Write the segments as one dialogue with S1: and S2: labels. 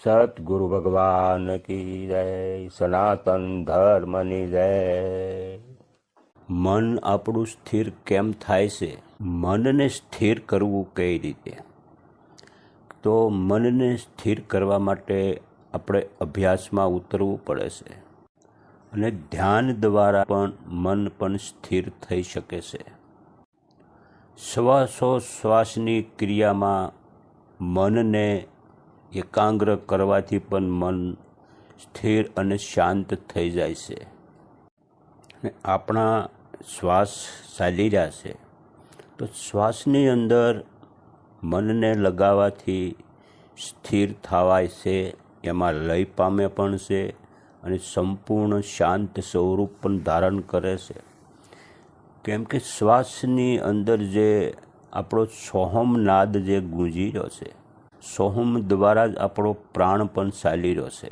S1: સતગુરુ ભગવાન કી જય સનાતન ધર્મની જય મન આપણું સ્થિર કેમ થાય છે મનને સ્થિર કરવું કઈ રીતે તો મનને સ્થિર કરવા માટે આપણે અભ્યાસમાં ઉતરવું પડે છે અને ધ્યાન દ્વારા પણ મન પણ સ્થિર થઈ શકે છે શ્વાસોશ્વાસની ક્રિયામાં મનને એકાગ્ર કરવાથી પણ મન સ્થિર અને શાંત થઈ જાય છે. અને આપણા શ્વાસ ચાલી રહ્યા છે. તો શ્વાસની અંદર મનને લગાવવાથી સ્થિર થવાય છે, એમાં લય પામે પણ છે અને સંપૂર્ણ શાંત સ્વરૂપ પણ ધારણ કરે છે. કેમ કે શ્વાસની અંદર જે આપણો સોહમ નાદ જે ગુંજી રહ્યો છે સોહમ દ્વારા જ આપણો પ્રાણ પણ ચાલી રહ્યો છે.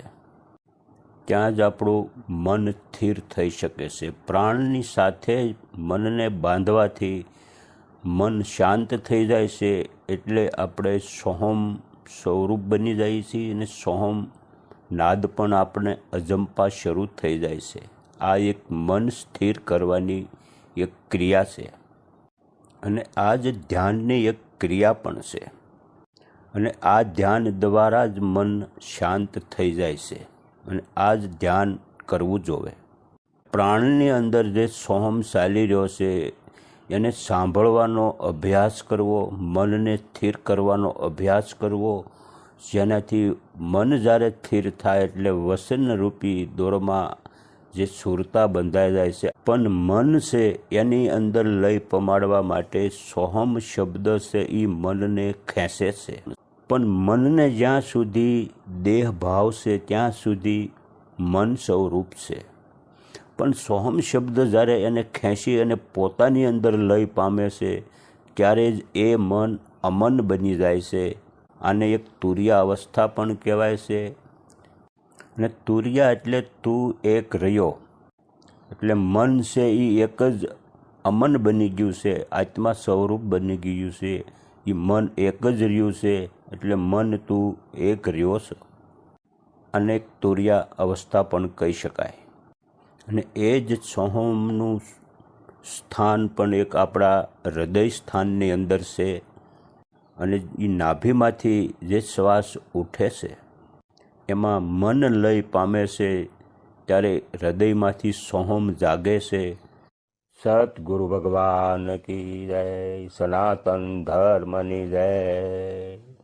S1: ત્યાં જ આપણું મન સ્થિર થઈ શકે છે. પ્રાણની સાથે મનને બાંધવાથી મન શાંત થઈ જાય છે એટલે આપણે સોહમ સ્વરૂપ બની જાય છીએ અને સોહમ નાદ પણ આપણે અજંપા શરૂ થઈ જાય છે. આ એક મન સ્થિર કરવાની એક ક્રિયા છે. અને આ જ ધ્યાનની એક ક્રિયા પણ છે. અને આ ધ્યાન દ્વારા જ મન શાંત થઈ જાય છે અને આ જ ધ્યાન કરવું જોવે. પ્રાણની અંદર જે સોહમ ચાલી રહ્યો છે, એને સાંભળવાનો અભ્યાસ કરવો, મનને સ્થિર કરવાનો અભ્યાસ કરવો, જેનાથી મન જ્યારે સ્થિર થાય એટલે વસનરૂપી દોરમાં જે સુરતા બંધાઈ જાય છે. પણ મન છે એની અંદર લય પમાડવા માટે સોહમ શબ્દ છે એ મનને ખેંચે છે. પણ મનને જ્યાં સુધી દેહ ભાવ છે, ત્યાં સુધી મન સ્વરૂપ છે. પણ સોહમ શબ્દ જ્યારે એને ખેંચી અને પોતાની અંદર લય પામે છે, ત્યારે જ એ મન અમન બની જાય છે. આને એક તુર્યા અવસ્થા પણ કહેવાય છે. અને તુર્યા એટલે તું એક રહ્યો. એટલે મન છે એ એક જ અમન બની ગયું છે, આત્મા સ્વરૂપ બની ગયું છે. એ મન એક જ રહ્યું છે. એટલે મન તું એક રહ્યો અનેક તુર્યા અવસ્થા પણ કહી શકાય. અને એ જ સોહમનું સ્થાન પણ એક આપણા હૃદય સ્થાનની અંદર છે અને એ નાભીમાંથી જે શ્વાસ ઉઠે છે, એમાં મન લય પામે છે, ત્યારે હૃદયમાંથી સોહમ જાગે છે. સતગુરુ ભગવાન કી જય, સનાતન ધર્મની જય.